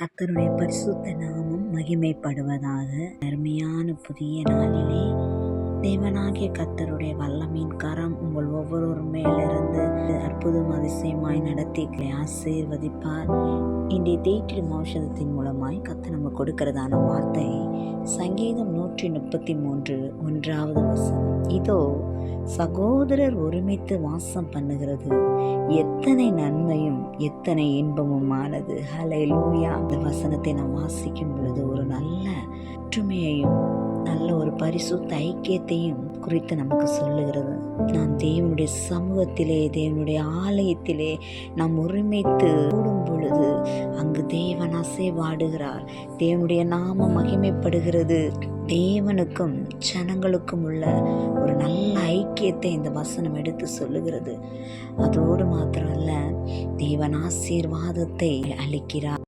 கர்த்தருடைய பரிசுத்த நாமம் மகிமைப்படுவதாக. அருமையான புதிய நாளிலே தேவனாகிய கர்த்தருடைய வல்லமின் கரம் உங்கள் ஒவ்வொருவர் மேலிருந்து அற்புதம் அதிசயமாய் நடத்தி ஆசீர்வதிப்பார். இன்றைய தேற்றிடும் ஔஷதத்தின் மூலமாய் கத்த நம்ம கொடுக்கிறதான வார்த்தை சங்கீதம் நூற்றி முப்பத்தி மூன்று ஒன்றாவது வசனம். இதோ சகோதரர் ஒருமித்து வாசம் பண்ணுகிறது. எத்தனை நன்மையும் எத்தனை இன்பமுமானது. ஹலை லூயா அந்த வசனத்தை நாம் வாசிக்கும் பொழுது ஒரு நல்ல ஒற்றுமையையும் நல்ல ஒரு பரிசுத்த ஐக்கியத்தையும் குறித்து நமக்கு சொல்லுகிறது. நாம் தேவனுடைய சமூகத்திலே தேவனுடைய ஆலயத்திலே நாம் ஒருமித்து கூடும் பொழுது அங்கு தேவன் அசைவாடுகிறார். தேவனுடைய நாமம் மகிமைப்படுகிறது. தேவனுக்கும் ஜனங்களுக்கும் உள்ள ஒரு நல்ல ஐக்கியத்தை இந்த வசனம் எடுத்து சொல்லுகிறது. அதோடு மாத்திரம் அல்ல தேவன் ஆசீர்வாதத்தை அளிக்கிறார்.